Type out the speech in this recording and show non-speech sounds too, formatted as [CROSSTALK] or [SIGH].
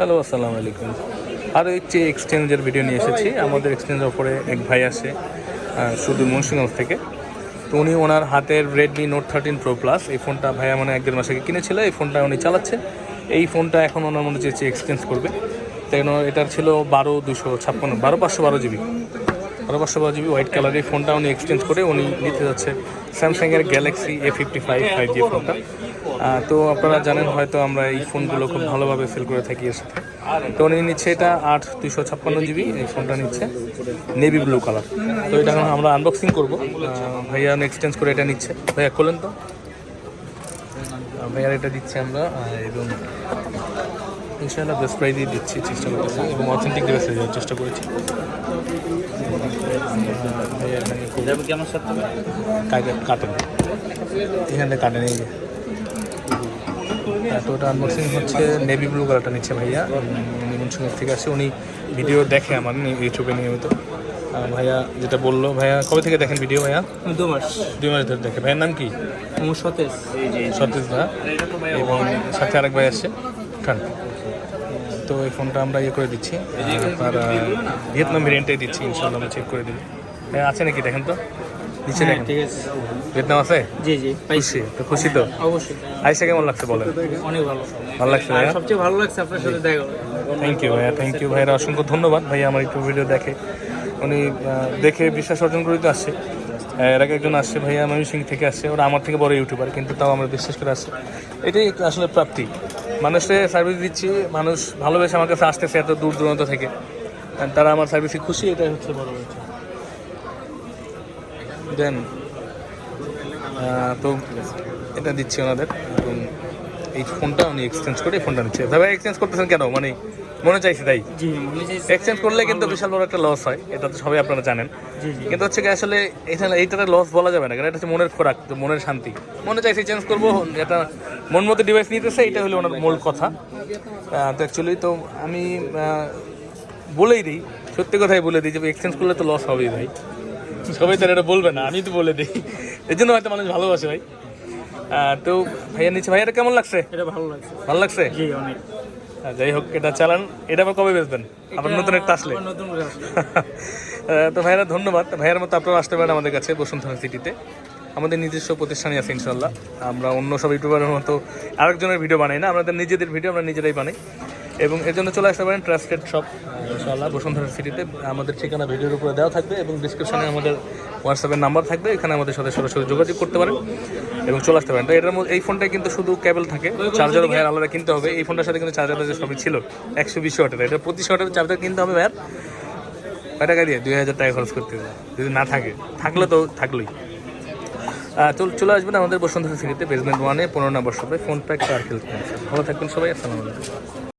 Hello, আসসালামু আলাইকুম। আরও একটি এক্সচেঞ্জের ভিডিও নিয়ে এসেছি। আমাদের এক্সচেঞ্জের ওপরে এক ভাই আসে শুধু মুন্সিগঞ্জ থেকে। তো উনি ওনার হাতের Redmi note thirteen pro plus এই ফোনটা ভাইয়া মানে এক দেড় মাস আগে কিনেছিল। এই ফোনটা উনি চালাচ্ছে। এই ফোনটা এখন ওনার মনে হচ্ছে এক্সচেঞ্জ করবে। তাই এটার ছিল বারো দুশো ছাপ্পান্ন, বারো পাঁচশো বারো জিবি। বারো পাঁচশো বারো জিবি হোয়াইট কালার এই ফোনটা উনি এক্সচেঞ্জ করে উনি নিতে যাচ্ছে স্যামসাংয়ের Galaxy A fifty five five G ফোনটা। তো আপনারা জানেন হয়তো আমরা এই ফোনগুলো খুব ভালোভাবে সেল করে থাকি এর সাথে। তো উনি নিচ্ছে এটা আট দুশো ছাপ্পান্ন জিবি এই ফোনটা নিচ্ছে। নেভি ব্লু কালার তো এটা এখন আমরা আনবক্সিং করব। ভাইয়া এক্সচেঞ্জ করে এটা নিচ্ছে। ভাইয়া খোলেন তো। ভাইয়ার এটা দিচ্ছি আমরা এবং ইনশাআল্লাহ বেস্ট প্রাইজই দিচ্ছি চেষ্টা করতেছি এবং অথেন্টিক ডিভাইস দেওয়ার চেষ্টা করেছি। কাটেন এখান কাটেন এই যে। তো ওটা আনবক্সিং হচ্ছে নেভি ব্লু কালারটা নিচ্ছে ভাইয়া। মুন্সিগঞ্জ থেকে আসে উনি ভিডিও দেখে আমার ইউটিউবে নিয়মিত। ভাইয়া যেটা বলল ভাইয়া কবে থেকে দেখেন ভিডিও ভাইয়া? দু মাস। দুই মাস ধরে দেখে। ভাইয়ের নাম কি? সতেজ। সতীশ দা এবং সাথে আরেক ভাই আসছে খান। তো এই ফোনটা আমরা ইয়ে করে দিচ্ছি। আর ভিয়েতনাম ভেরিয়েন্টে দিচ্ছি ইনশাল্লাহ আমরা চেক করে হ্যাঁ আছে নাকি দেখেন তো? নিচে দেখেন। ঠিক আছে। ভিয়েতনাম আছে? জি জি পাইছি। তো খুশি তো? অবশ্যই। আইসা কেমন লাগছে বলেন? অনেক ভালো। ভালো লাগছে ভাইয়া? সবচেয়ে ভালো লাগছে আপনার সাথে দেখা থ্যাংক ইউ ভাইয়া থ্যাংক ইউ ভাইয়ের অসংখ্য ধন্যবাদ। ভাইয়া আমার একটু ভিডিও দেখে। উনি দেখে বিশ্বাস অর্জন করে তো আসছে। এর আগে একজন আসছে ভাইয়া আমি সিং থেকে আসছে। ওরা আমার থেকে বড় ইউটিউবার কিন্তু তাও আমরা বিশ্বাস করে আসছে। এটাই আসলে প্রাপ্তি। মানুষকে সার্ভিস দিচ্ছি মানুষ ভালোবেসে আমার কাছে আসতেছে এত দূর দূরান্ত থেকে। তারা আমার সার্ভিসে খুশি এটাই হচ্ছে বড় হয়েছে দেন তো এটা দিচ্ছি ওনাদের। এবং এই ফোনটা উনি এক্সচেঞ্জ করে এই ফোনটা নিচ্ছে। ভাই এক্সচেঞ্জ করতেছেন কেন? মানে মনে চাইছে তাই? এক্সচেঞ্জ করলে কিন্তু বিশাল বড় একটা লস হয়। এটা তো সবাই আপনারা জানেন। কিন্তু হচ্ছে কি আসলে এটা এইটার লস বলা যাবে না কারণ এটা হচ্ছে মনের খোরাক তো মনের শান্তি। মনে চাইছে চেঞ্জ করব এটা মন মতো ডিভাইস নিতেছে এটা হলো ওনার মূল কথা। তো অ্যাকচুয়ালি তো আমি বলেই দিই সত্যি কথাই বলে দিই যে এক্সচেঞ্জ করলে তো লস হবেই ভাই। সবাই তো এটা বলবে না আমি তো বলে দিই। এর জন্য হয়তো মানুষ ভালোবাসে ভাই। তো ভাইয়া নিচ্ছে ভাইয়াটা কেমন লাগছে? এটা ভালো লাগছে। ভালো লাগছে? জি অনেক। যাই হোক এটা চালান এটা আবার কবে বেচবেন? আবার নতুন একটা আসলে। [LAUGHS] তো ভাইয়ারা ধন্যবাদ। ভাইয়ার মতো আপনারা আসতে পারেন আমাদের কাছে বসুন্ধরা সিটিতে। আমাদের নিজস্ব প্রতিষ্ঠানই আছে ইনশাল্লাহ আমরা অন্য সব ইউটিউবারের মতো আরেকজনের ভিডিও বানাই না আমাদের নিজেদের ভিডিও আমরা নিজেরাই বানাই। এবং এর জন্য চলে আসতে পারেন ট্রাস্টেড শপ ইনশাল্লাহ বসুন্ধরা সিটিতে আমাদের ঠিকানা ভিডিওর উপরে দেওয়া থাকবে এবং ডিসক্রিপশনে আমাদের হোয়াটসঅ্যাপের নাম্বার থাকবে, এখানে আমাদের সাথে সরাসরি যোগাযোগ করতে পারেন এবং চলে আসতে পারেন। তো এটার মধ্যে, এই ফোনটায় কিন্তু শুধু কেবল থাকে চার্জার ভাইয়ার আলাদা কিনতে হবে। এই ফোনটার সাথে কিন্তু চার্জার সবই ছিল, একশো বিশ ওয়াটের এটা পঁচিশ ওয়াটের চার্জার কিনতে হবে ভাইয়ার। কয় টাকা দিয়ে? দুই হাজার টাকা খরচ করতে হবে। যদি না থাকে, থাকলে তো থাকলোই। চল, চলে আসবেন আমাদের বসুন্ধরা সিটিতে বেসমেন্ট ওয়ানে পনেরো নম্বর সবাই ফোন প্যাক আর হেল্প ভালো থাকবেন সবাই আলাইকুম।